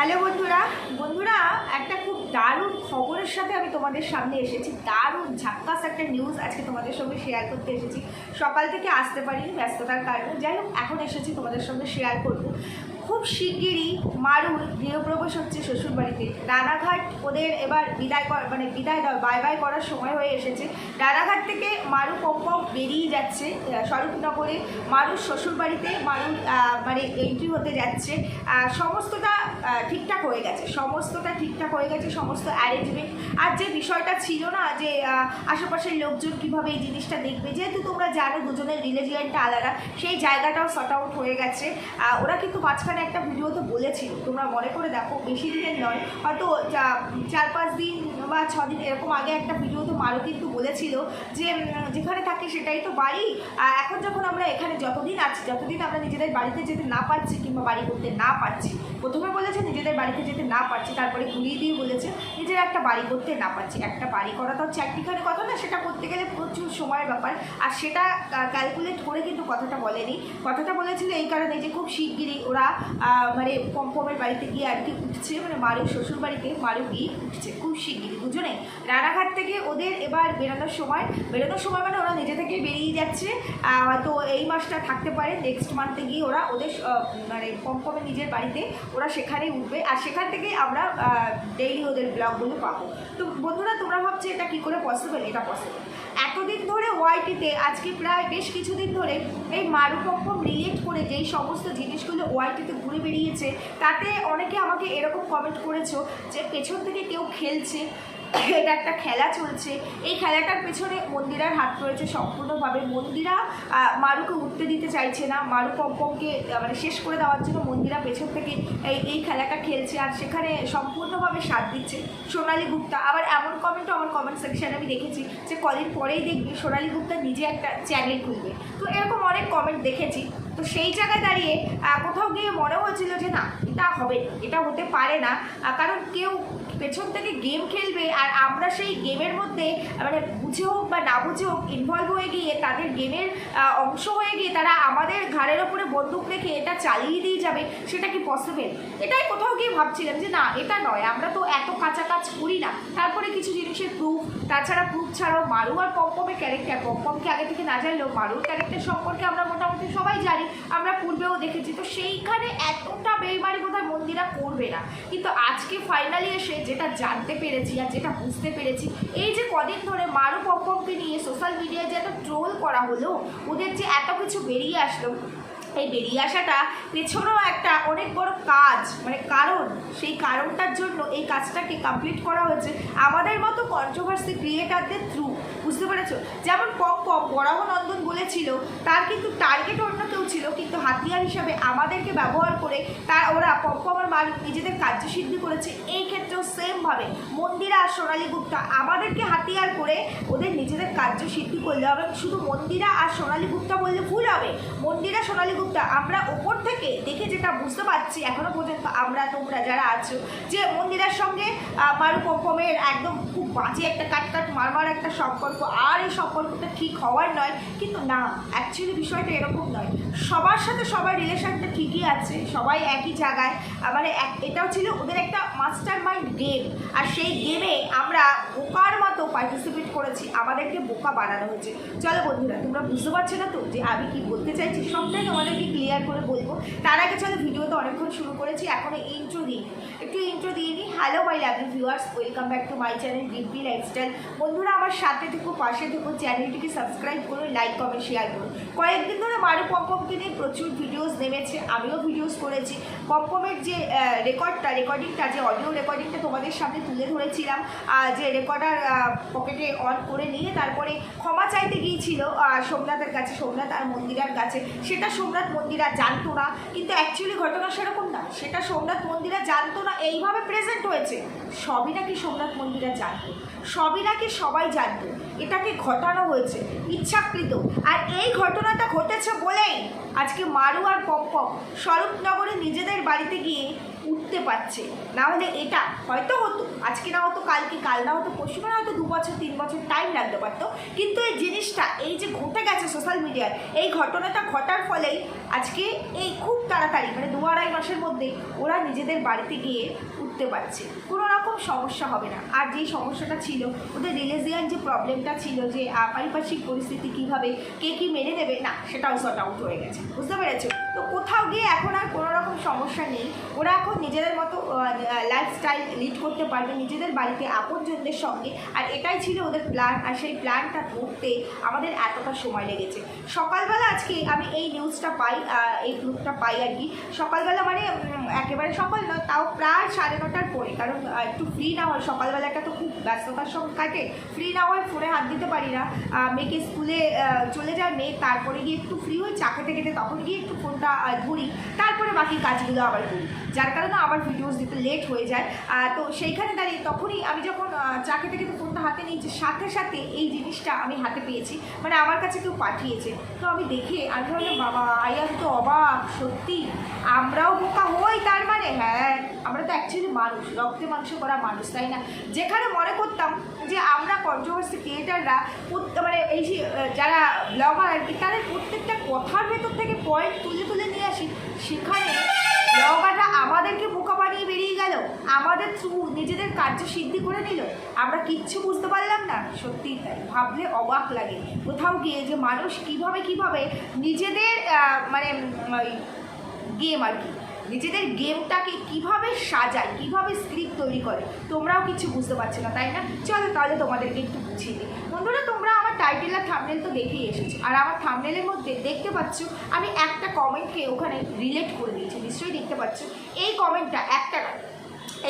Hello বন্ধুরা বন্ধুরা, একটা খুব দারুণ খবরের সাথে আমি তোমাদের সামনে এসেছি। দারুণ ঝাক্কাস একটা নিউজ আজকে তোমাদের সঙ্গে শেয়ার করতে এসেছি। সকাল থেকে আসতে পারিনি ব্যস্ততার কারণে। যাই হোক, এখন এসেছি তোমাদের সঙ্গে শেয়ার করব। খুব শিগগিরই মারুর গৃহপ্রবেশ হচ্ছে শ্বশুরবাড়িতে। রানাঘাট ওদের এবার বিদায় মানে বিদায় দেওয়া বাই বাই করার সময় হয়ে এসেছে। রানাঘাট থেকে মারু পম্পম বেরিয়ে যাচ্ছে স্বরূপনগরে। মারুর শ্বশুরবাড়িতে মারুর মানে এন্ট্রি হতে যাচ্ছে। সমস্তটা ঠিকঠাক হয়ে গেছে। সমস্তটা ঠিকঠাক হয়ে গেছে, সমস্ত অ্যারেঞ্জমেন্ট আর যে বিষয়টা ছিল না যে আশেপাশের লোকজন কীভাবে এই জিনিসটা দেখবে, যেহেতু তোমরা জানো দুজনের রিলিজিয়ানটা আলাদা, সেই জায়গাটাও শর্ট আউট হয়ে গেছে। ওরা কিন্তু মাঝখানে একটা ভিডিও তো বলেছি তোমরা মনে করে দেখো, বেশি দিনের নয়। হয়তো চার পাঁচ দিন বা ছ দিন এরকম আগে একটা ভিডিওতে মারও কিন্তু বলেছিল যে যেখানে থাকি সেটাই তো বাড়ি। এখন যখন আমরা এখানে যতদিন আছি, যতদিন আমরা নিজেদের বাড়িতে যেতে না পারছি কিংবা বাড়ি করতে না পারছি প্রথমে বলেছে নিজেদের বাড়িতে যেতে না পারছি, তারপরে ঘুরিয়ে দিয়ে বলেছে নিজের একটা বাড়ি করতে না পারছি। একটা বাড়ি করা তো হচ্ছে একটিখানি কথা না, সেটা করতে গেলে প্রচুর সময়ের ব্যাপার। আর সেটা ক্যালকুলেট করে কিন্তু কথাটা বলেনি। কথাটা বলেছিল এই কারণে যে খুব শিগগিরই ওরা মানে পম্পমের বাড়িতে গিয়ে আর কি উঠছে মানে মারুর শ্বশুর বাড়িতে মারু গিয়ে উঠছে, খুব শিগগিরই দুজনে রানাঘাট থেকে ওদের এবার বেরোনোর সময় বেরোনোর সময় মানে ওরা নিজে থেকে বেরিয়ে যাচ্ছে। হয়তো এই মাসটা থাকতে পারে নেক্সট মান্থে গিয়ে ওরা ওদের মানে পম্পমের নিজের বাড়িতে ওরা সেখানে উঠবে, আর সেখান থেকেই আমরা ডেইলি ওদের ব্লগগুলো পাবো। তো বন্ধুরা, তোমরা ভাবছ এটা কী করে পসিবল এটা পসিবল এতদিন ধরে ওয়াইটিতে আজকে প্রায় বেশ কিছুদিন ধরে এই মারুকম্পম রিলেট করে যেই সমস্ত জিনিসগুলো ওয়াইটিতে ঘুরে বেরিয়েছে তাতে অনেকে আমাকে এরকম কমেন্ট করেছ যে পেছন থেকে কেউ খেলছে এটা একটা খেলা চলছে। এই খেলাটার পেছনে মন্দিরার হাত রয়েছে সম্পূর্ণভাবে। মন্দিরা মারুকে উঠতে দিতে চাইছে না। মারু পম্পমকে মানে শেষ করে দেওয়ার জন্য মন্দিরা পেছন থেকে এই এই খেলাটা খেলছে আর সেখানে সম্পূর্ণভাবে সাথ দিচ্ছে সোনালী গুপ্তা। আবার এমন কমেন্টও আমার কমেন্ট সেকশানে আমি দেখেছি যে কদিন পরেই দেখবি সোনালী গুপ্তা নিজে একটা চ্যানেল খুলবে। তো এরকম অনেক কমেন্ট দেখেছি। তো সেই জায়গায় দাঁড়িয়ে কোথাও গিয়ে মনে হয়েছিল যে না, এটা হবে, এটা হতে পারে না। কারণ কেউ পেছন থেকে গেম খেলবে আর আমরা সেই গেমের মধ্যে মানে বুঝে হোক বা না বুঝে হোক ইনভলভ হয়ে গিয়ে তাদের গেমের অংশ হয়ে গিয়ে তারা আমাদের ঘাড়ের ওপরে বন্দুক রেখে এটা চালিয়ে দিয়ে যাবে, সেটা কি পসিবল এটাই কোথাও গিয়ে ভাবছিলাম যে না, এটা নয়, আমরা তো এত কাঁচা কাজ করি না। তারপরে কিছু জিনিসের প্রুফ তাছাড়া প্রুফ ছাড়াও মারু আর পম্পমের ক্যারেক্টার পম্পমকে আগে থেকে না জানলেও মারুর ক্যারেক্টার সম্পর্কে আমরা মোটামুটি সবাই জানি। আমরা পূর্বেও দেখেছি। তো সেইখানে এতটা বেইমারি বোধহয় মন্দিরা করবে না। কিন্তু আজকে ফাইনালি এসে যেটা জানতে পেরেছি আর যেটা বুঝতে পেরেছি, এই যে কদিন ধরে মারু পম্পমকে নিয়ে সোশ্যাল মিডিয়ায় যে এত ট্রোল করা হলো, ওদের যে এত কিছু বেরিয়ে আসলো, এই বেরিয়ে আসাটা পেছনেও একটা অনেক বড় কাজ মানে কারণ, সেই কারণটার জন্য এই কাজটাকে কমপ্লিট করা হয়েছে আমাদের মতো কন্ট্রোভার্সি ক্রিয়েটারদের থ্রু বুঝতে পেরেছ? যেমন পপ বরাহ নন্দন বলেছিল, তার কিন্তু টার্গেট অন্য কেউ ছিল, কিন্তু হাতিয়ার হিসাবে আমাদেরকে ব্যবহার করে তার ওরা পপ আমার মালিক নিজেদের কার্যসিদ্ধি করেছে, এই ক্ষেত্রেও সেমভাবে মন্দিরা আর সোনালী গুপ্তা আমাদেরকে হাতিয়ার করে ওদের নিজেদের কার্যসিদ্ধি করলে হবে। শুধু মন্দিরা আর সোনালী গুপ্তা বললে ভুল হবে। মন্দিরা, সোনালী গুপ্তা, আমরা ওপর থেকে দেখে যেটা বুঝতে পারছি এখনও পর্যন্ত আমরা তোমরা যারা আছো, যে মন্দিরার সঙ্গে মারু পম্পমের একদম খুব বাজে একটা কাট কাট মারমার একটা সম্পর্ক, আর এই সম্পর্কটা ঠিক হওয়ার নয়, কিন্তু না অ্যাকচুয়ালি বিষয়টা এরকম নয়। সবার সাথে সবার রিলেশনটা ঠিকই আছে, সবাই একই জায়গায়। মানে এক- এটাও ছিল ওদের একটা মাস্টার মাইন্ড গেম আর সেই গেমে আমরা বোকার মতো পার্টিসিপেট করেছি, আমাদেরকে বোকা বানানো হয়েছে। চলো বন্ধুরা, তোমরা বুঝতে পারছ না তো যে আমি কি বলতে চাইছি? সবটাই তোমাদেরকে ক্লিয়ার করে বলব। তার আগে চলো ভিডিও তো অনেকক্ষণ শুরু করেছি, এখন ইন্ট্রো দিই একটু ইন্ট্রো দিয়ে নিই। Hello my lovely viewers welcome back to my channel DP lifestyle বন্ধুরা আমার সাথে থেকো, পাশে থেকো, চ্যানেলটিকে সাবস্ক্রাইব করো লাইক কমেন্ট শেয়ার করো। কয়েকদিন ধরে মারু পম্পমকে নিয়ে প্রচুর ভিডিওস নেমেছে, আমিও ভিডিওস করেছি। পম্পমের যে রেকর্ডটা রেকর্ডিংটা যে অডিও রেকর্ডিংটা তোমাদের সামনে তুলে ধরেছিলাম যে রেকর্ডার পকেটে অন করে নিয়ে তারপরে ক্ষমা চাইতে গিয়েছিল সোমনাথের কাছে, সোমনাথ আর মন্দিরার কাছে। সেটা সোমনাথ মন্দিরা জানতো না, কিন্তু অ্যাকচুয়ালি ঘটনা সেরকম না। সেটা সোমনাথ মন্দিরা জানতো না, এইভাবে প্রেজেন্ট হয়েছে। সবই নাকি সোমনাথ মন্দিরা জানতো। সবই নাকি সবাই জানতো। এটাকে ঘটানো হয়েছে, ইচ্ছাকৃত। আর এই ঘটনাটা ঘটেছে বলেই আজকে মারু আর পম্পম স্বরূপনগরে নিজেদের বাড়িতে গিয়ে উঠতে পারছে। না হলে এটা হয়তো হতো, আজকে না হতো, কালকে কাল, না হতো পরশু না হয়তো দু বছর, তিন বছর টাইম লাগতে পারতো। কিন্তু এই জিনিসটা, এই যে ঘটে গেছে সোশ্যাল মিডিয়ায় এই ঘটনাটা ঘটার ফলেই আজকে এই খুব তাড়াতাড়ি মানে দু আড়াই মাসের মধ্যে ওরা নিজেদের বাড়িতে গিয়ে উঠতে পারছে। কোনো রকম সমস্যা হবে না। আর যেই সমস্যাটা ছিল, ওদের রিলিজিয়ান যে প্রবলেমটা ছিল যে পারিপার্শ্বিক পরিস্থিতি কীভাবে কে কী মেনে নেবে? না সেটাও সর্ট আউট হয়ে গেছে। বুঝতে পেরেছ? তো কোথাও গিয়ে এখন আর কোনো রকম সমস্যা নেই। ওরা এখন নিজেদের মতো লাইফস্টাইল লিড করতে পারবে, নিজেদের বাড়িতে আপনজনদের সঙ্গে। আর এটাই ছিল ওদের প্ল্যান আর সেই প্ল্যানটা করতে আমাদের এতটা সময় লেগেছে। সকালবেলা আজকে আমি এই নিউজটা পাই এই গ্রুপটা পাই আর কি। সকালবেলা মানে একেবারে সকাল নয়, তাও প্রায় সাড়ে নটার পরে, কারণ একটু ফ্রি না হয় সকালবেলাটা তো খুব ব্যস্ততার সঙ্গে কাটে। ফ্রি না হয় ফোনে হাত দিতে পারি না। মেয়েকে স্কুলে চলে যায় মেয়ে, তারপরে গিয়ে একটু ফ্রি হয়ে চা খেতে খেতে, তখন গিয়ে একটু ফোনটা আহ, ধরি। তারপরে বাকি কাজগুলো আবার করি। যার কারণে আবার ভিডিওস দিতে লেট হয়ে যায়। তো সেইখানে দাঁড়িয়ে তখনই আমি যখন আহ, চা খেতে খেতে ফোনটা হাতে নিয়েছি সাথে সাথে এই জিনিসটা আমি হাতে পেয়েছি। মানে আমার কাছে কেউ পাঠিয়েছে। তো আমি দেখে আমি ভাবলাম বাবা আই আমি তো অবাক সত্যি। আমরাও বোকা হই তার মানে? হ্যাঁ আমরা তো অ্যাকচুয়ালি মানুষ। রক্তে মাংস করা মানুষ তাই না? যেখানে মনে করতাম যে আমরা কন্ট্রোভার্সি ক্রিয়েটাররা মানে এই যারা ব্লগার আর কি, তাদের প্রত্যেকটা কথার ভেতর থেকে পয়েন্ট তুলে তুলে নিয়ে আসি। সেখানে ব্লগাররা আমাদেরকে বোকা বানিয়ে বেরিয়ে গেল। আমাদের থ্রু নিজেদের কার্য সিদ্ধি করে নিল। আমরা কিচ্ছু বুঝতে পারলাম না। সত্যিই তাই ভাবলে অবাক লাগে। কোথাও গিয়ে যে মানুষ কীভাবে কীভাবে নিজেদের মানে গেম আর কি নিজেদের গেমটাকে কীভাবে সাজায়, কীভাবে স্ক্রিপ্ট তৈরি করে, তোমরাও কিছু বুঝতে পারছ না, তাই না? চলো তাহলে তোমাদেরকে একটু বুঝিয়ে দিই। বন্ধুরা, তোমরা আমার টাইটেল আর থামনেল তো দেখেই এসেছ। আর আমার থামনেলের মধ্যে দেখতে পাচ্ছ, আমি একটা কমেন্টকে ওখানে রিলেট করে দিয়েছি। নিশ্চয়ই দেখতে পাচ্ছ। এই কমেন্টটা একটা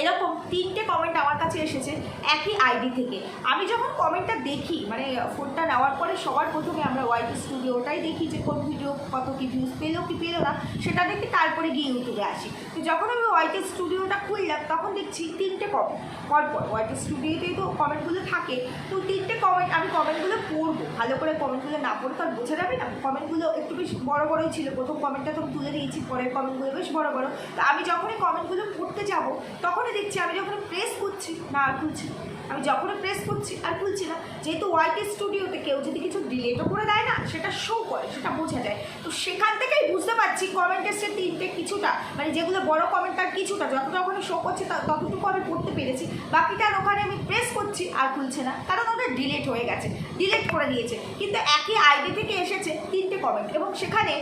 এরকম তিনটে কমেন্ট আমার কাছে এসেছে একই আইডি থেকে। আমি যখন কমেন্টটা দেখি মানে ফোনটা নেওয়ার পরে সবার প্রথমে আমরা ওয়াইটি স্টুডিওটাই দেখি যে কোন ভিডিও কত কি ভিউজ পেল কি পেল না, সেটা দেখি তারপরে গিয়ে ইউটিউবে আসি। তো যখন আমি ওয়াইটি স্টুডিওটা খুললাম, তখন দেখছি তিনটে কমেন্ট পরপর ওয়াইটি স্টুডিওতেই তো কমেন্টগুলো থাকে, তো তিনটে কমেন্ট আমি কমেন্টগুলো পড়ব। ভালো করে কমেন্টগুলো না পড়ে তো আর বোঝা যাবে না। কমেন্টগুলো একটু বেশ বড় বড়ই ছিল। প্রথম কমেন্টটা তো তুলে দিয়েছি, পরের কমেন্টগুলো বেশ বড় বড়। তো আমি যখনই কমেন্টগুলো পড়তে যাব, তখনই দেখছি আমি যখন প্রেস করছি, না খুলছি। আমি যখনই প্রেস করছি আর খুলছি না, যেহেতু ওয়াইটি স্টুডিওতে কেউ যদি কিছু ডিলেটও করে দেয় না, সেটা শো করে, সেটা বোঝা যায়। তো সেখান থেকেই বুঝতে পারছি কমেন্ট এসছে তিনটে কিছুটা মানে যেগুলো বড় কমেন্ট তার কিছুটা, যতটা ওখানে শো করছে ততটুকু আমি পড়তে পেরেছি। বাকিটার ওখানে আমি প্রেস করছি আর খুলছে না, কারণ ওটা ডিলেট হয়ে গেছে ডিলেট করে দিয়েছে। কিন্তু একই আইডি থেকে এসেছে তিনটে কমেন্ট এবং সেখানে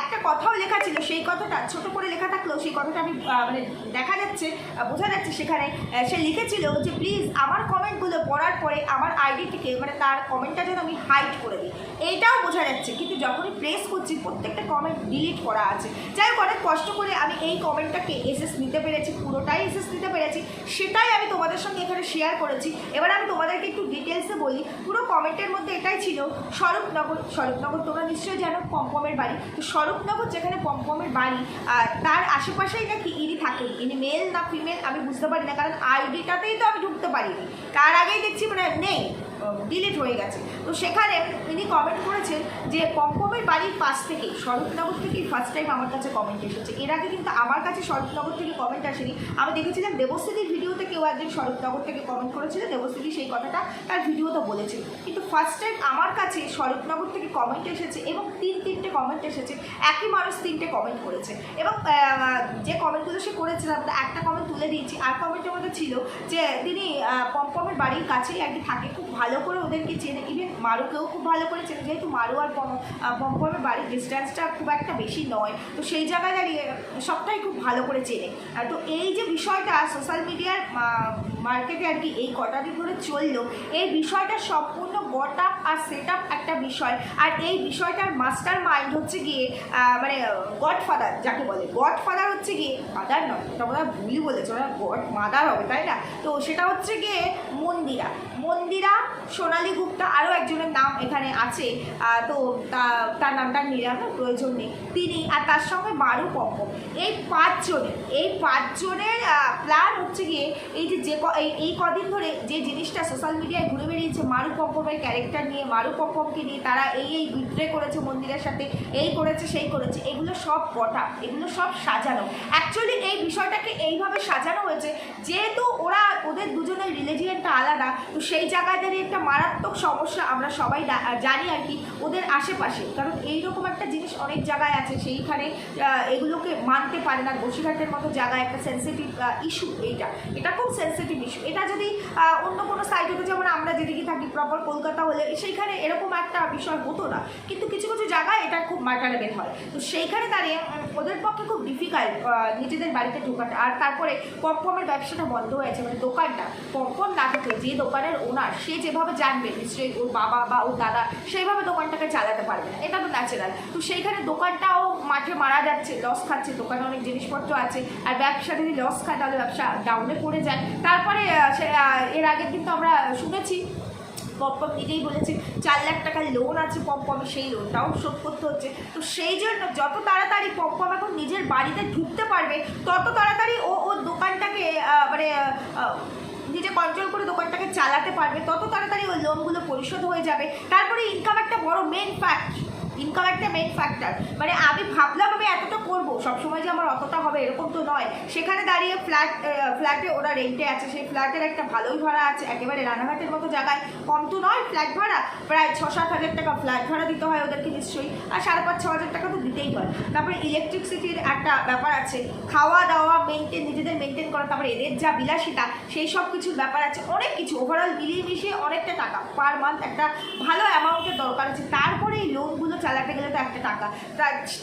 একটা কথাও লেখা ছিল, সেই কথাটা, ছোট করে লেখা থাকলেও সেই কথাটা আমি মানে দেখা যাচ্ছে বোঝা যাচ্ছে সেখানে সে লিখেছিল যে প্লিজ আমার কমেন্টগুলো পড়ার পরে আমার আইডিটিকে মানে তার কমেন্টটা যেন আমি হাইড করে দিই। এইটাও বোঝা যাচ্ছে। কিন্তু যখনই প্রেস করছি, প্রত্যেকটা কমেন্ট ডিলিট করা আছে। যাই হোক, অনেক কষ্ট করে আমি এই কমেন্টটাকে এসএস নিতে পেরেছি, পুরোটাই এসএস নিতে পেরেছি। সেটাই আমি তোমাদের সঙ্গে এখানে শেয়ার করেছি। এবার আমি তোমাদেরকে একটু ডিটেলসে বলি। পুরো কমেন্টের মধ্যে এটাই ছিল, স্বরূপনগর স্বরূপনগর তোমরা নিশ্চয়ই জানো, পম্পমের বাড়ি। তো স্বরূপনগর যেখানে পম্পমের বাড়ি আর তার আশেপাশেই নাকি ইনি থাকেন। ইনি মেল না ফিমেল আমি বুঝতে পারি না, কারণ আইডিটাতেই তো আমি ঢুকতে পারিনি। তার আগেই দেখছি মানে নেই। ডিলিট হয়ে গেছে। তো সেখানে তিনি কমেন্ট করেছেন যে পম্পমের বাড়ির পাশ থেকে স্বরূপনগর থেকেই ফার্স্ট টাইম আমার কাছে কমেন্ট এসেছে। এর আগে কিন্তু আমার কাছে স্বরূপনগর থেকে কমেন্ট আসেনি। আমি দেখেছিলাম দেবশ্রীর ভিডিওতে কেউ একজন স্বরূপনগর থেকে কমেন্ট করেছিল, দেবশ্রী সেই কথাটা তার ভিডিওতে বলেছে কিন্তু ফার্স্ট টাইম আমার কাছে স্বরূপনগর থেকে কমেন্ট এসেছে এবং তিন তিনটে কমেন্ট এসেছে, একই মানুষ তিনটে কমেন্ট করেছে। এবং যে কমেন্টগুলো সে করেছে তার একটা কমেন্ট তুলে দিয়েছি। আর কমেন্টের মধ্যে ছিল যে তিনি পম্পমের বাড়ির কাছেই কি থাকে। খুব ভালো করে ওদেরকে চেনে ইভেন মারুকেও খুব ভালো করে চেনে, যেহেতু মারু আর পম্পমের বাড়ির ডিস্টেন্সটা খুব একটা বেশি নয়, তো সেই জায়গায় দাঁড়িয়ে সবটাই খুব ভালো করে চেনে। তো এই যে বিষয়টা সোশ্যাল মিডিয়ার মার্কেটে আর কি এই কটা দিন ধরে চলল, এই বিষয়টা সম্পূর্ণ গট আপ আর সেট আপ একটা বিষয়। আর এই বিষয়টার মাস্টার মাইন্ড হচ্ছে গিয়ে মানে গড ফাদার যাকে বলে। গড ফাদার হচ্ছে গিয়ে ফাদার নয় ওটা বোধ ভুলই বলেছে, ওরা গড মাদার হবে, তাই না? তো সেটা হচ্ছে গিয়ে মন্দিরা। মন্দিরা সোনালী গুপ্তা আরও একজনের নাম এখানে আছে। তো তার নামটা নিলাম না, প্রয়োজন নেই। তিনি আর তার সঙ্গে মারু পম্পম এই পাঁচজনের এই পাঁচজনের প্ল্যান হচ্ছে গিয়ে এই যে যে এই- কদিন ধরে যে জিনিসটা সোশ্যাল মিডিয়ায় ঘুরে বেরিয়েছে মারু পম্পমের ক্যারেক্টার নিয়ে, মারু পম্পমকে নিয়ে, তারা এই এই বিদ্রে করেছে মন্দিরের সাথে, এই করেছে, সেই করেছে, এগুলো সব কটা, এগুলো সব সাজানো। অ্যাকচুয়ালি এই বিষয়টাকে এইভাবে সাজানো হয়েছে, যেহেতু ওরা, ওদের দুজনের রিলিজিয়নটা আলাদা, তো সেই জায়গায় একটা মারাত্মক সমস্যা আমরা সবাই জানি আর কি ওদের আশেপাশে। কারণ এইরকম একটা অনেক জায়গায় আছে সেইখানে এগুলোকে মানতে পারে না। বসিরহাটের মতো জায়গায় একটা সেন্সিটিভ ইস্যু এইটা। এটা খুব সেন্সিটিভ ইস্যু এটা যদি অন্য কোনো সাইড হতে, যেমন আমরা যেদিকে থাকি প্রপার কলকাতা হলে, সেইখানে এরকম একটা বিষয় হতো না। কিন্তু কিছু কিছু জায়গায় এটা খুব মার্টারেবেল হয়। তো সেইখানে দাঁড়িয়ে ওদের পক্ষে খুব ডিফিকাল্ট নিজেদের বাড়িতে ঢোকাটা। আর তারপরে পমপমের ব্যবসাটা বন্ধ হয়েছে মানে দোকানটা। পমপম না থাকে যে দোকানের ওনার সে যেভাবে জানবে, নিশ্চয়ই ওর বাবা বা ওর দাদা, সেইভাবে দোকানটাকে চালাতে পারবে না। এটা তো ন্যাচারাল তো সেইখানে দোকানটাও মাঠে মারা যাচ্ছে লস খাচ্ছে, দোকানে অনেক জিনিসপত্র আছে, আর ব্যবসা যদি লস খায় তাহলে ব্যবসা ডাউনে পড়ে যায়। তারপরে এর আগে কিন্তু আমরা শুনেছি পম্পম নিজেই বলেছে, চার লাখ টাকার লোন আছে পম্পমে সেই লোনটাও শোধ করতে হচ্ছে। তো সেই জন্য যত তাড়াতাড়ি পম্পম এখন নিজের বাড়িতে ঢুকতে পারবে, তত তাড়াতাড়ি ও ওর দোকানটাকে মানে নিজে কন্ট্রোল করে দোকানটাকে চালাতে পারবে, তত তাড়াতাড়ি ওই লোনগুলো পরিশোধ হয়ে যাবে। তারপরে ইনকাম একটা বড় মেন ফ্যাক্ট ইনকাম একটা মেন ফ্যাক্টর মানে আমি ভাবলাম আমি এতটা করব, সবসময় যে আমার অতটা হবে এরকম তো নয়। সেখানে দাঁড়িয়ে ফ্ল্যাট ফ্ল্যাটে ওরা রেন্টে আছে, সেই ফ্ল্যাটের একটা ভালোই ভাড়া আছে। একেবারে রানাঘাটের মতো জায়গায়। কম তো নয় ফ্ল্যাট ভাড়া। প্রায় ছ সাত হাজার টাকা ফ্ল্যাট ভাড়া দিতে হয় ওদেরকে নিশ্চয়ই। আর সাড়ে পাঁচ, ছ হাজার টাকা তো দিতেই হয়। তারপরে ইলেকট্রিসিটির একটা ব্যাপার আছে। খাওয়া দাওয়া মেনটেন নিজেদের মেনটেন করা, তারপরে এদের যা বিলাসিতা, সেই সব কিছুর ব্যাপার আছে। অনেক কিছু ওভারঅল মিলিয়ে মিশিয়ে অনেকটা টাকা পার মান্থ একটা ভালো অ্যামাউন্টের দরকার আছে। তারপরে এই লোনগুলো চালাতে গেলে তো একটা টাকা।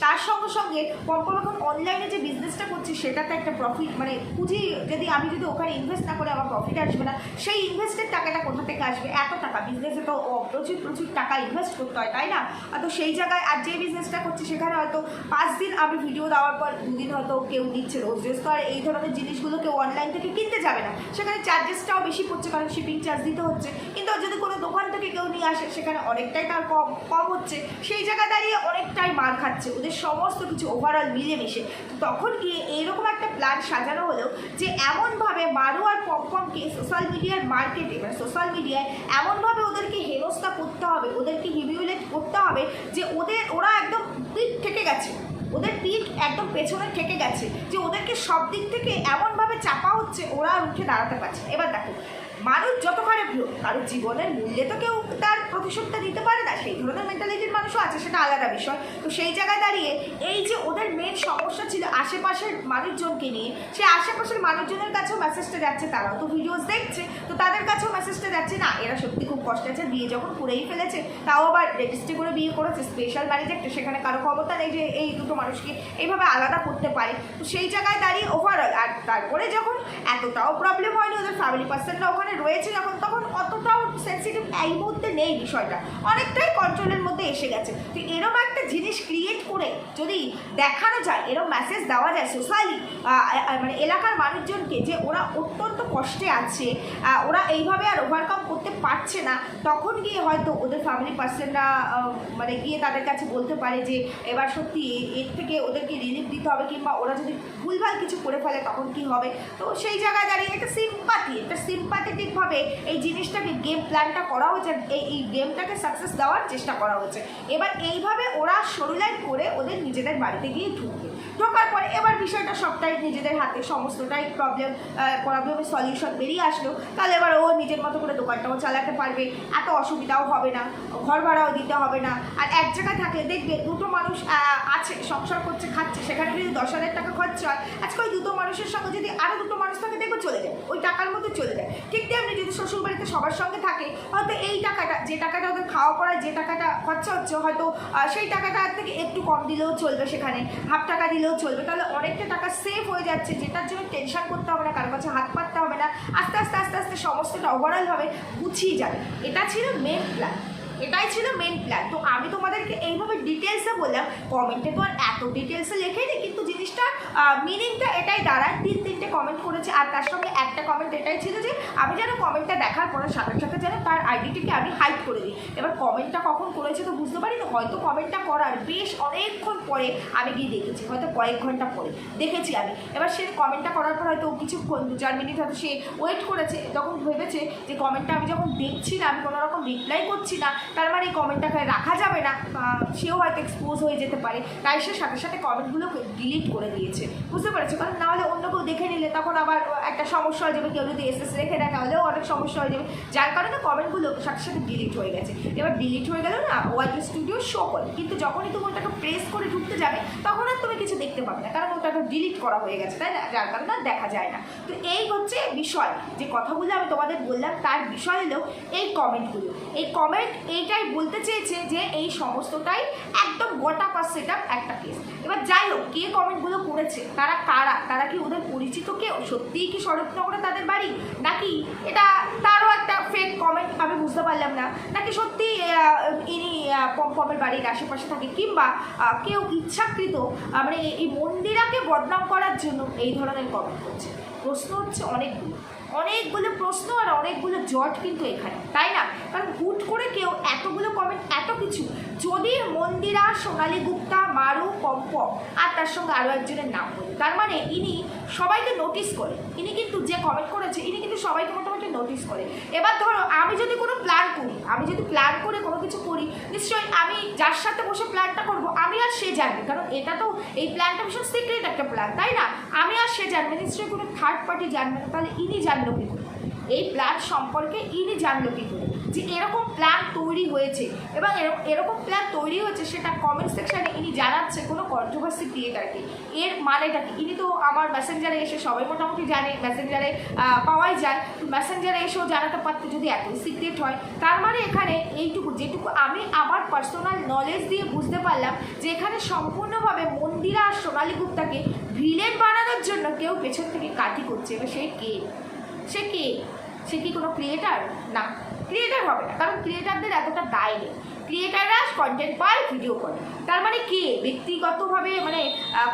তার সঙ্গে সঙ্গে পম্পম এখন অনলাইনে যে বিজনেসটা করছে, সেটাতে একটা প্রফিট মানে পুঁজি যদি আমি যদি ওখানে ইনভেস্ট না করে আমার প্রফিট আসবে না, সেই ইনভেস্টের টাকাটা কোথা থেকে আসবে? এত টাকা। বিজনেসে তো প্রচুর প্রচুর টাকা ইনভেস্ট করতে হয়, তাই না? তো সেই জায়গায় আর যে বিজনেসটা করছে, সেখানে হয়তো পাঁচ দিন আমি ভিডিও দেওয়ার পর দুদিন হয়তো কেউ নিচ্ছে রোজ রোজ। তো আর এই ধরনের জিনিসগুলো কেউ অনলাইন থেকে কিনতে যাবে না। সেখানে চার্জেসটাও বেশি পড়ছে, কারণ শিপিং চার্জ দিতে হচ্ছে। কিন্তু যদি কোনো দোকান থেকে কেউ নিয়ে আসে, সেখানে অনেকটাই তার কম কম হচ্ছে। সেই জায়গায় দাঁড়িয়ে অনেকটাই মার খাচ্ছে। ওদের সমস্ত কিছু ওভারঅল মিলেমিশে। তখন গিয়ে এইরকম একটা প্ল্যান সাজানো হলো যে এমনভাবে মারু আর পম্পমকে সোশ্যাল মিডিয়ার মার্কেটে মানে সোশ্যাল মিডিয়ায় এমনভাবে ওদেরকে হেনস্থা করতে হবে, ওদেরকে হিমিউলেট করতে হবে যে ওদের, ওরা একদম পিঠ থেকে গেছে। ওদের পিঠ একদম পেছনে থেকে গেছে। যে ওদেরকে সব দিক থেকে এমনভাবে চাপা হচ্ছে, ওরা আর উঠে দাঁড়াতে পারছে এবার দেখো মানুষ যত খারাপ হোক কারও জীবনের মূল্যে তো কেউ তার প্রতিশোধটা দিতে পারে না। সেই ধরনের মেন্টালিটির মানুষও আছে, সেটা আলাদা বিষয়। তো সেই জায়গায় দাঁড়িয়ে এই যে ওদের মেন সমস্যা ছিল আশেপাশের মানুষজনকে নিয়ে, সেই আশেপাশের মানুষজনের কাছেও মেসেজটা যাচ্ছে, তারাও তো ভিডিওস দেখছে। তো তাদের কাছেও মেসেজটা যাচ্ছে, না, এরা সত্যি খুব কষ্টে আছে, বিয়ে যখন করেই ফেলেছে, তাও আবার রেজিস্ট্রি করে বিয়ে করেছে স্পেশাল ম্যারেজ একটা, সেখানে কারও ক্ষমতা নেই যে এই দুটো মানুষকে এইভাবে আলাদা করতে পারে। তো সেই জায়গায় দাঁড়িয়ে ওভারঅল আর তারপরে যখন এতটাও প্রবলেম হয়নি ওদের ফ্যামিলি পার্সনরা ওখানে রয়েছে, যখন তখন অতটাও সেন্সিটিভ এই মুহূর্তে নেই বিষয়টা। অনেকটাই কন্ট্রোলের মধ্যে এসে গেছে। তো এরকম একটা জিনিস ক্রিয়েট করে যদি দেখানো যায় এরকম মেসেজ দেওয়া যায় সোশ্যালি মানে এলাকার মানুষজনকে যে ওরা অত্যন্ত কষ্টে আছে ওরা এইভাবে আর ওভারকাম করতে পারছে না। তখন গিয়ে হয়তো ওদের ফ্যামিলি পার্সনরা মানে গিয়ে তাদের কাছে বলতে পারে যে, এবার সত্যি এর থেকে ওদেরকে রিলিফ দিতে হবে কিংবা ওরা যদি ভুলভাল কিছু করে ফেলে তখন কি হবে? তো সেই জায়গায় দাঁড়িয়ে একটা সিম্পাথি একটা সিম্পাথেটিকভাবে এই জিনিসটাকে গেম প্ল্যানটা করা হয়েছে, এই এই গেমটাকে সাকসেস দেওয়ার চেষ্টা করা হয়েছে। এবার এইভাবে ওরা সরুলাইন করে ওদের নিজেদের বাড়িতে গিয়ে ঢুকবে। ঢোকার পরে এবার বিষয়টা সবটাই নিজেদের হাতে, সমস্তটাই প্রবলেম প্রবলেমের সলিউশন বেরিয়ে আসলো। তাহলে এবার ও নিজের মতো করে দোকানটাও চালাতে পারবে, এত অসুবিধাও হবে না, ঘর ভাড়াও দিতে হবে না। আর এক জায়গায় থাকলে দেখবে দুটো মানুষ আছে, সংসার করছে, খাচ্ছে, সেখানে যদি দশ হাজার টাকা খরচা হয়, আজকে ওই দুটো মানুষের সঙ্গে যদি আরও দুটো মানুষ থাকে, দেখবে চলে যায়, ওই টাকার মধ্যে চলে যায়। ঠিক তেমনি যদি শ্বশুর বাড়িতে সবার সঙ্গে থাকে, হয়তো এই টাকাটা, যে টাকাটা ওদের খাওয়া পড়ায় যে টাকাটা খরচা হচ্ছে, হয়তো সেই টাকাটা থেকে একটু কম দিলেও চলবে সেখানে। হাফ টাকা দিলেও চলবে। তাহলে অনেকটা টাকা সেভ হয়ে যাচ্ছে, যেটার জন্য টেনশন করতে হবে না, কারও কাছে হাত পাততে হবে না। আস্তে আস্তে আস্তে আস্তে সমস্তটা ওভারঅল হবে গুছিয়ে যাবে। এটা ছিল মেন প্ল্যান এটাই ছিল মেন প্ল্যান তো আমি তোমাদেরকে এইভাবে ডিটেলসে বললাম কমেন্টে তো আর এত ডিটেলসে লেখেনি, কিন্তু জিনিসটা মিনিংটা এটাই দাঁড়ায়। তিন তিনটে কমেন্ট করেছে, আর তার সঙ্গে একটা কমেন্ট এটাই ছিল যে, আমি যেন কমেন্টটা দেখার পরে সাথে সাথে যেন তার আইডিটিকে আমি হাইড করে দিই। এবার কমেন্টটা কখন করেছে তো বুঝতে পারি না হয়তো কমেন্টটা করার বেশ অনেকক্ষণ পরে আমি গিয়ে দেখেছি, হয়তো কয়েক ঘণ্টা পরে। দেখেছি আমি। এবার সে কমেন্টটা করার পর হয়তো কিছুক্ষণ, দু চার মিনিট হয়তো সে ওয়েট করেছে, তখন ভেবেছে যে কমেন্টটা আমি যখন দেখছি না, আমি কোনো রকম রিপ্লাই করছি না তার মানে এই কমেন্টটাকে রাখা যাবে না সেও হয়তো এক্সপোজ হয়ে যেতে পারে। তাই সে সাথে সাথে কমেন্টগুলো ডিলিট করে দিয়েছে। বুঝতে পেরেছ? কারণ নাহলে অন্য কেউ দেখে নিলে তখন আবার একটা সমস্যা হয়ে যাবে। কেউ যদি এস এস রেখে দেখা হলেও অনেক সমস্যা হয়ে যাবে। যার কারণে কমেন্টগুলো সাথে সাথে ডিলিট হয়ে গেছে। এবার ডিলিট হয়ে গেল না ওয়াইটি স্টুডিও শো করে। কিন্তু যখনই তুমি ওটাকে প্রেস করে ঢুকতে যাবে, তখন আর তুমি কিছু দেখতে পাবে না। কারণ ওটাকে ডিলিট করা হয়ে গেছে, তাই না? যার কারণে আর দেখা যায় না। তো এই হচ্ছে বিষয়। যে কথাগুলো আমি তোমাদের বললাম, তার বিষয় হলো এই কমেন্টগুলো এই কমেন্ট এইটাই বলতে চেয়েছে যে এই সমস্তটাই একদম গোটা পাস সেট একটা কেস এবার যাই হোক, কে কমেন্টগুলো করেছে? তারা কারা? তারা কি ওদের পরিচিত কেউ? সত্যিই কি শরৎনগরে তাদের বাড়ি? নাকি এটা তারও একটা ফেক কমেন্ট আমি বুঝতে পারলাম না। নাকি সত্যি ইনি পমপমের বাড়ির আশেপাশে থাকে? কিংবা কেউ ইচ্ছাকৃত মানে এই মন্দিরাকে বদনাম করার জন্য এই ধরনের কমেন্ট করছে। প্রশ্ন হচ্ছে অনেকগুলো। অনেকগুলো প্রশ্ন আর অনেকগুলো জট কিন্তু এখানে, তাই না? কারণ হুট করে কেউ এতগুলো কমেন্ট এত কিছু। যদি মন্দিরা, সোনালী গুপ্তা, মারু কম্প আর তার সঙ্গে আরও একজনের নাম তার মানে ইনি সবাইকে নোটিস করে। ইনি কিন্তু যে কমেন্ট করেছে, ইনি কিন্তু সবাইকে মোটামুটি নোটিস করে। এবার ধরো, আমি যদি কোনো প্ল্যান করি, আমি যদি প্ল্যান করে কোনো কিছু করি, নিশ্চয়ই আমি যার সাথে বসে প্ল্যানটা করব, আমি আর সে জানবে। কারণ এটা তো, এই প্ল্যানটা ভীষণ সিক্রেট একটা প্ল্যান তাই না? আমি আর সে জানবে, নিশ্চয়ই কোনো থার্ড পার্টি জানবে না, তাহলে ইনি জানলো কি এই প্ল্যান সম্পর্কে ইনি জানলো কী করে? যে এরকম প্ল্যান তৈরি হয়েছে এবং এরকম প্ল্যান তৈরি হয়েছে সেটা কমেন্ট সেকশানে ইনি জানাচ্ছে কোনো কন্ট্রোভার্সি ক্রিয়েটারকে এর মানেটা কি? ইনি তো আমার মেসেঞ্জারে এসে সবাই মোটামুটি জানে মেসেঞ্জারে পাওয়াই যায়। মেসেঞ্জারে এসেও জানাতে পারতে যদি এতই সিক্রেট হয়, তার মানে এখানে এইটুকু, যেটুকু আমি আমার পার্সোনাল নলেজ দিয়ে বুঝতে পারলাম যে এখানে সম্পূর্ণভাবে মন্দিরা আর সোনালী গুপ্তাকে ভিলেন বানানোর জন্য কেউ পেছন থেকে কাটি করছে। এবার সে কে? সে কে? সে কি কোনো ক্রিয়েটার না ক্রিয়েটার হবে না, কারণ ক্রিয়েটারদের এতটা দায় নেই। ক্রিয়েটাররা কন্টেন্ট পায় ভিডিও করে। তার মানে কে? ব্যক্তিগতভাবে মানে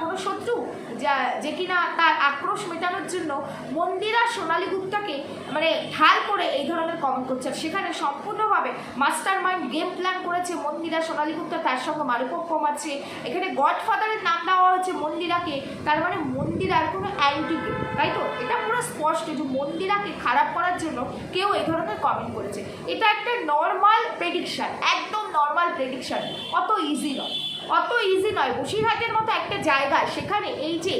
কোনো শত্রু যা, যে কিনা তার আক্রোশ মেটানোর জন্য মন্দিরা সোনালী গুপ্তাকে মানে ঢাল করে এই ধরনের কমেন্ট করছে। সেখানে সম্পূর্ণভাবে মাস্টার মাইন্ড গেম প্ল্যান করেছে মন্দিরা সোনালী গুপ্তা, তার সঙ্গে মারুপক্ষম আছে। এখানে গডফাদারের নাম দেওয়া হয়েছে মন্দিরাকে। তার মানে মন্দিরার কোনো অ্যান্টি তাই তো এটা পুরো স্পষ্ট যে মন্দিরাকে খারাপ করার জন্য কেউ এই ধরনের কমেন্ট করেছে। এটা একটা নর্মাল প্রেডিকশন একদম নর্মাল প্রেডিকশন অত ইজি নয়। অত ইজি নয়। বসিরহাটের মতো একটা জায়গা, সেখানে এই যে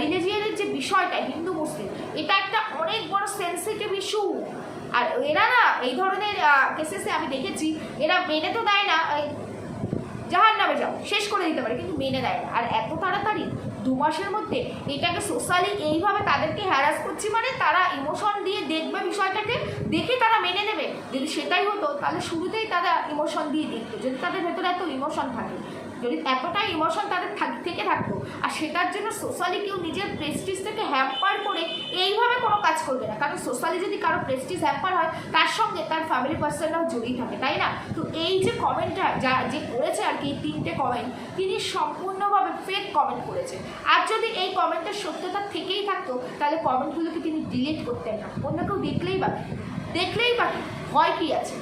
রিলিজিয়ানের যে বিষয়টা, হিন্দু, মুসলিম, এটা একটা অনেক বড় সেন্সিটিভ ইস্যু আর এরা না, এই ধরনের কেসেসে আমি দেখেছি, এরা মেনে তো দেয় না। জাহার নামে যাও, শেষ করে দিতে পারে, কিন্তু মেনে দেয় না। আর এত তাড়াতাড়ি দু মাসের মধ্যে এটাকে সোশ্যালি এইভাবে তাদেরকে হ্যারাস করছি মানে তারা ইমোশন দিয়ে দেখবে বিষয়টাকে, দেখে তারা মেনে নেবে। যদি সেটাই হতো, তাহলে শুরুতেই তারা ইমোশন দিয়ে দেখতো। যদি তাদের ভেতরে এত ইমোশন থাকে যদি এতটাই ইমোশন তাদের থাক- থেকে থাকতো, আর সেটার জন্য সোশ্যালি কেউ নিজের প্রেস্টিজ থেকে হ্যাম্পার করে এইভাবে কোনো কাজ করবে না। কারণ সোশ্যালি যদি কারও প্রেস্টিজ হ্যাম্পার হয়, তার সঙ্গে তার ফ্যামিলি পার্সনরাও জড়িয়ে থাকে, তাই না? তো এই যে কমেন্টটা যা যে করেছে আর কি এই তিনটে কমেন্ট তিনি সম্পূর্ণভাবে ফেক কমেন্ট করেছে। আর যদি এই কমেন্টের সত্যতা থেকেই থাকতো, তাহলে কমেন্টগুলোকে তিনি ডিলিট করতেন না। অন্য কেউ দেখলেই বাকি দেখলেই বাকি ভয় কী আছে?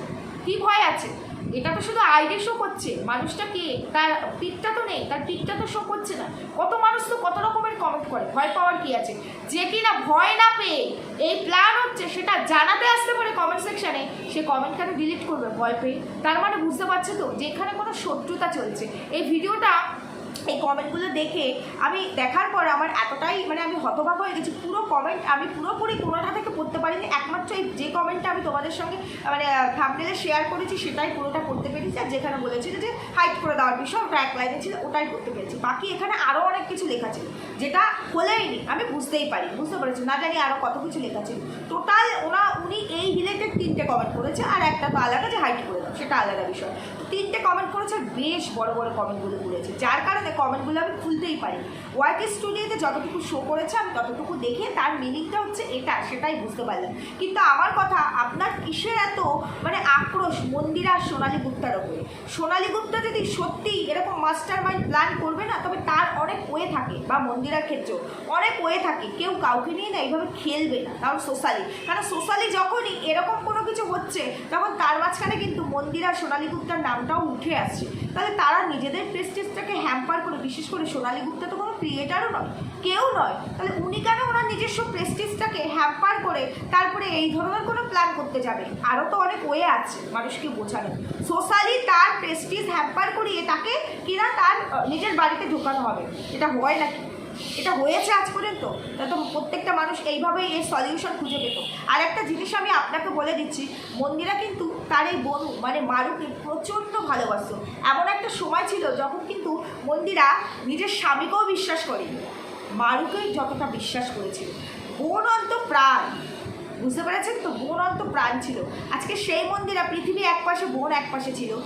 কী ভয় আছে? এটা তো শুধু আইডি শো করছে। মানুষটা কে? তার পিকটা তো নেই, তার পিকটা তো শো করছে না। কত মানুষ তো কত রকমের কমেন্ট করে। ভয় পাওয়ার কি আছে? যে কিনা ভয় না পেয়ে এই প্ল্যান হচ্ছে, সেটা জানাতে আসতে পারে কমেন্ট সেকশানে সে কমেন্ট কেন ডিলিট করবে? ভয় পেয়ে। তার মানে বুঝতে পারছে তো যে এখানে কোনো শত্রুতা চলছে। এই ভিডিওটা এই কমেন্টগুলো দেখে আমি দেখার পর আমার এতটাই মানে আমি হতবাক হয়ে গেছি। পুরো কমেন্ট আমি পুরোপুরি কোনোটা থেকে পড়তে পারিনি। একমাত্র এই যে কমেন্টটা আমি তোমাদের সঙ্গে মানে থামনেলে শেয়ার করেছি, সেটাই পুরোটা পড়তে পেরেছি। আর যেখানে বলেছিল যে হাইট করে দেওয়ার বিষয় ওটা এক লাইনে ছিল, ওটাই করতে পেরেছি। বাকি এখানে আরও অনেক কিছু লেখা ছিল। যেটা খোলেইনি, আমি বুঝতেই পারি, বুঝতে পেরেছি, না জানি আরও কত কিছু লেখা ছিল। টোটাল ওনা উনি এই রিলেটেড তিনটে কমেন্ট করেছে, আর একটা তো আলাদা যে হাইট করে দাও সেটা আলাদা বিষয়। তিনটে কমেন্ট করেছে বেশ বড় বড় কমেন্টগুলো করেছে, যার কারণে কমেন্টগুলো আমি খুলতেই পারি। ওয়ার্ক স্টুডিওতে যতটুকু শো করেছে, আমি ততটুকু দেখে তার মিনিংটা হচ্ছে এটা, সেটাই বুঝতে পারলাম। কিন্তু আমার কথা, আপনার কিসের এত মানে আক্রোশ মন্দিরা আর সোনালী গুপ্তার ওপরে? সোনালী গুপ্তা যদি সত্যি এরকম মাস্টার মাইন্ড প্ল্যান করবে না, তবে তার অনেক ওয়ে থাকে, বা মন্দিরার ক্ষেত্রেও অনেক ওয়ে থাকে, কেউ কাউকে নিয়ে না এইভাবে খেলবে না, কারণ সোশ্যালি কারণ সোশ্যালি যখনই এরকম কোনো কিছু হচ্ছে, তখন তার মাঝখানে কিন্তু মন্দিরা সোনালী গুপ্তার নামটাও উঠে আসছে। তাহলে তারা নিজেদের প্রেস্টিজটাকে হ্যাম্পার করে, বিশেষ করে সোনালী গুপ্তা তো কোনো ক্রিয়েটারও নয়, কেউ নয়। তাহলে উনি কেন ওনার নিজস্ব প্রেস্টিজটাকে হ্যাম্পার করে তারপরে এই ধরনের কোনো প্ল্যান করতে যাবে? আরও তো অনেক ওয়ে আছে মানুষকে বোঝানো সোশ্যালি তার প্রেস্টিজ হ্যাম্পার করিয়ে তাকে কিনা তার নিজের বাড়িতে ঢোকানো হবে। এটা হয় নাকি? এটা হয়েছে আজ পর্যন্ত। তা তো প্রত্যেকটা মানুষ এইভাবেই এর সলিউশন খুঁজে পেত। আর একটা জিনিস আমি আপনাকে বলে দিচ্ছি, মন্দিরা কিন্তু তার এই বনু মানে মারুকে প্রচণ্ড ভালোবাসত। এমন একটা সময় ছিল যখন কিন্তু মন্দিরা নিজের স্বামীকেও বিশ্বাস করেনি। মারুকেই যতটা বিশ্বাস করেছিল। বোন অন্ত প্রাণ। বুঝতে পেরেছেন তো? বোন অন্ত প্রাণ ছিল। আজকে সেই মন্দিরা, পৃথিবী এক পাশে বোন এক পাশে ছিল।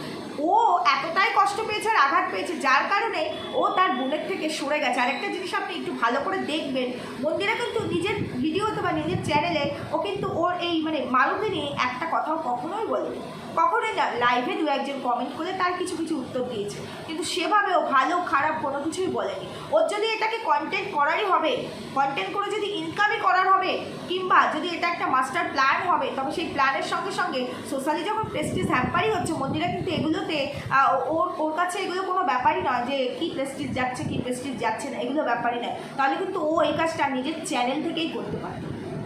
ও এতটাই কষ্ট পেয়েছে আর আঘাত পেয়েছে, যার কারণে ও তার বোনের থেকে সরে গেছে। আর একটা জিনিস আপনি একটু ভালো করে দেখবেন, মন্দিরা কিন্তু নিজের ভিডিওতে বা নিজের চ্যানেলে ও কিন্তু ওর এই মানে মারুকে নিয়ে একটা কথাও কখনোই বলেনি। কখনোই না লাইভে দু একজন কমেন্ট করে তার কিছু কিছু উত্তর দিয়েছে। কিন্তু সেভাবেও ভালো, খারাপ কোনো কিছুই বলেনি। ওর যদি এটাকে কন্টেন্ট করারই হবে কন্টেন্ট করে যদি ইনকামই করার হবে, কিংবা যদি এটা একটা মাস্টার প্ল্যান হবে, তবে সেই প্ল্যানের সঙ্গে সঙ্গে সোশ্যালি যখন প্রেস্টিজ হ্যাম্পারই হচ্ছে, মন্দিরা কিন্তু এগুলোতে আহ, ওর ওর কাছে এগুলো কোনো ব্যাপারই নয় যে কী প্রেস্টিজ যাচ্ছে কী প্রেস্টিজ যাচ্ছে না এগুলো ব্যাপারই নয়। তাহলে কিন্তু ও এই কাজটা নিজের চ্যানেল থেকেই করতে পারে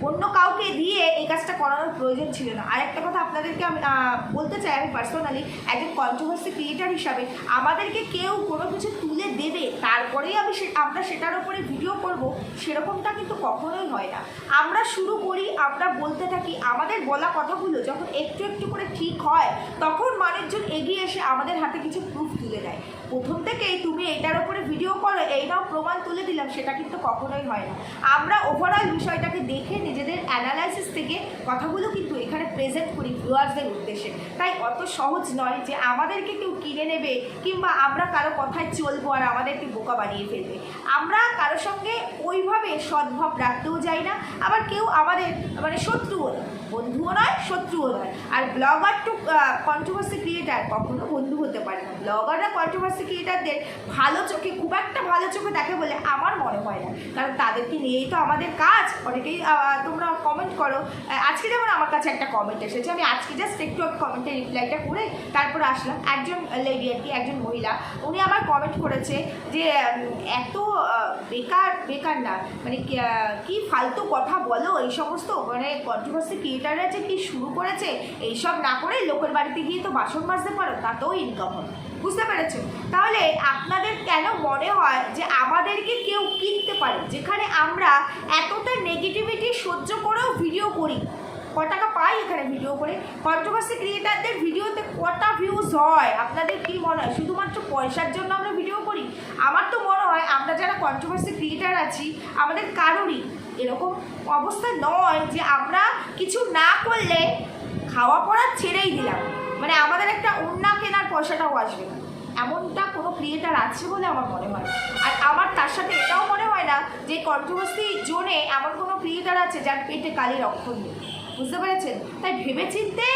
অন্য কাউকে দিয়ে এই কাজটা করানোর প্রয়োজন ছিল না। আর একটা কথা আপনাদেরকে আমি বলতে চাই আমি পার্সোনালি একজন কন্ট্রোভার্সি ক্রিয়েটার হিসাবে আমাদেরকে কেউ কোনো কিছু তুলে দেবে তারপরেই আমি সে আমরা সেটার ভিডিও করব, সেরকমটা কিন্তু কখনোই হয় না। আমরা শুরু করি, আমরা বলতে থাকি, আমাদের বলা কথাগুলো যখন একটু একটু করে ঠিক হয়, তখন মানুষজন এগিয়ে এসে আমাদের হাতে কিছু প্রুফ তুলে দেয়। প্রথম থেকেই তুমি এটার উপরে ভিডিও করো, এই নাও প্রমাণ তুলে দিলাম, সেটা কিন্তু কখনোই হয় না। আমরা ওভারঅল বিষয়টাকে দেখে নিজেদের অ্যানালাইসিস থেকে কথাগুলো কিন্তু এখানে প্রেজেন্ট করি ভিউয়ার্সদের উদ্দেশ্যে। তাই অত সহজ নয় যে আমাদেরকে কেউ কিনে নেবে, কিংবা আমরা কারও কথায় চলবো আর আমাদেরকে বোকা বানিয়ে ফেলবে। আমরা কারও সঙ্গে ওইভাবে সদ্ভাব রাখতেও যাই না। আবার কেউ আমাদের মানে শত্রুও নয়, বন্ধুও নয়, শত্রুও নয়। আর ব্লগার টু কন্ট্রোভার্সি ক্রিয়েটার কখনো বন্ধু হতে পারে না। ব্লগাররা কন্ট্রোভার্সি ক্রিয়েটারদের ভালো চোখে, খুব একটা ভালো চোখে দেখে বলে আমার মনে হয় না। কারণ তাদেরকে নিয়েই তো আমাদের কাজ। অনেকেই তোমরা কমেন্ট করো। আজকে যেমন আমার কাছে একটা কমেন্ট এসেছে, আমি আজকে জাস্ট একটু কমেন্টের রিপ্লাইটা করে তারপর আসলাম। একজন লেডি আর কি, একজন মহিলা, উনি আমার কমেন্ট করেছে যে এত বেকার বেকার না। মানে কি, ফালতু কথা বলো এই সমস্ত? মানে কন্ট্রোভার্সি ক্রিয়েটাররা যে কি শুরু করেছে এইসব না করে লোকের বাড়িতে গিয়ে তো বাসন মাজতে পারো তাতেও ইনকাম হবে। বুঝতে পেরেছ? তাহলে আপনাদের কেন মনে হয় যে আমাদেরকে কেউ কিনতে পারে যেখানে আমরা এতটা নেগেটিভিটি সহ্য করেও ভিডিও করি? ক টাকা পাই এখানে ভিডিও করে? কন্ট্রোভার্সি ক্রিয়েটারদের ভিডিওতে কটা ভিউজ হয়? আপনাদের কি মনে হয়? শুধুমাত্র পয়সার জন্য আমরা ভিডিও করি? আমার তো মনে হয় আমরা যারা কন্ট্রোভার্সি ক্রিয়েটার আছি, আমাদের কারোরই এরকম অবস্থা নয় যে আমরা কিছু না করলে খাওয়া পড়া ছেড়েই দিলাম। মানে আমাদের একটা অন্যা কেনার পয়সাটাও আসবে না। এমনটা কোনো ক্রিয়েটার আছে বলে আমার মনে হয় আর আমার তার সাথে এটাও মনে হয় না যে কন্ট্রোভার্সি জোনে এমন কোনো ক্রিয়েটার আছে যার পেটে কালির অক্ষর নেই। বুঝতে পেরেছেন? তাই ভেবেচিন্তে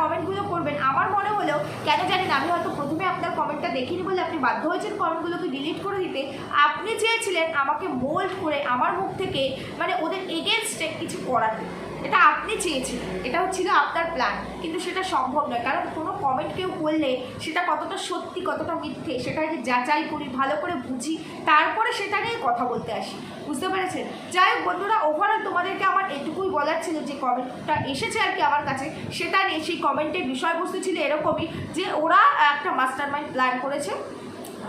কমেন্টগুলো করবেন। আমার মনে হলেও, কেন জানেন আমি হয়তো প্রথমে আপনার কমেন্টটা দেখিনি বলে আপনি বাধ্য হয়েছেন কমেন্টগুলোকে ডিলিট করে দিতে। আপনি চেয়েছিলেন আমাকে মোল্ড করে আমার মুখ থেকে মানে ওদের এগেনস্টে কিছু করাতে। এটা আপনি চেয়েছিলেন, এটা হচ্ছিল আপনার প্ল্যান কিন্তু সেটা সম্ভব নয়, কারণ কোনো কমেন্ট কেউ করলে সেটা কতটা সত্যি, কতটা মিথ্যে সেটাকে যাচাই করি, ভালো করে বুঝি, তারপরে সেটা নিয়ে কথা বলতে আসি, বুঝতে পেরেছেন? যাই হোক বন্ধুরা ওভারঅল তোমাদেরকে আমার এটুকুই বলার ছিল যে কমেন্টটা এসেছে আর কি আমার কাছে, সেটা নিয়ে সেই কমেন্টের বিষয়বস্তু ছিল এরকমই যে ওরা একটা মাস্টার মাইন্ড প্ল্যান করেছে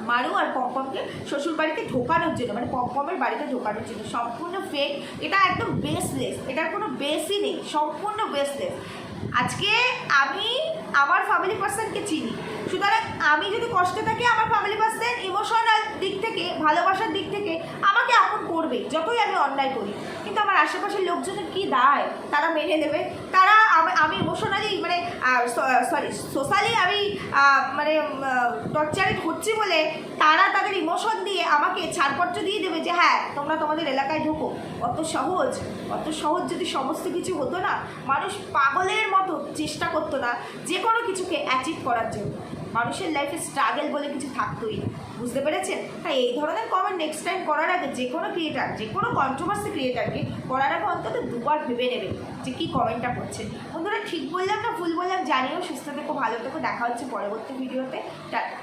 মারু আর পম্পমকে শ্বশুর বাড়িতে ঢোকানোর জন্য মানে পম্পমের বাড়িতে ঢোকানোর জন্য সম্পূর্ণ ফেক এটা একদম বেসলেস এটার কোনো বেসই নেই, সম্পূর্ণ বেসলেস আজকে আমি আমার ফ্যামিলি পার্সনকে চিনি, সুতরাং আমি যদি কষ্টে থাকি, আমার ফ্যামিলি পার্সন ইমোশনাল দিক থেকে ভালোবাসার দিক থেকে আমাকে আপন করবে, যতই আমি অন্যায় করি। কিন্তু আমার আশেপাশের লোকজনের কি দায়? তারা মেনে নেবে। তারা আমি- ইমোশনালি মানে সরি সোশ্যালি আমি মানে টর্চারেট হচ্ছি বলে তারা তাদের ইমোশন দিয়ে আমাকে ছাড়পত্র দিয়ে দেবে যে হ্যাঁ তোমরা তোমাদের এলাকায় ঢুকো। অত সহজ অত সহজ যদি সমস্ত কিছু হতো না, মানুষ পাগলের মতো চেষ্টা করতো না যে কোনো কিছুকে অ্যাচিভ করার জন্য। মানুষের লাইফে স্ট্রাগেল বলে কিছু থাকতোই না। বুঝতে পেরেছেন? তাই এই ধরনের কমেন্ট নেক্সট টাইম করার আগে যে কোনো ক্রিয়েটার যে কোনো কন্ট্রোভার্সি ক্রিয়েটারকে করার আগে অন্তত দুবার ভেবে নেবে যে কী কমেন্টটা করছে বন্ধুরা, ঠিক বললাম না, ভুল বললাম, জানিও, সুস্থ থেকো, ভালো থেকো, দেখা হচ্ছে পরবর্তী ভিডিওতে টাটা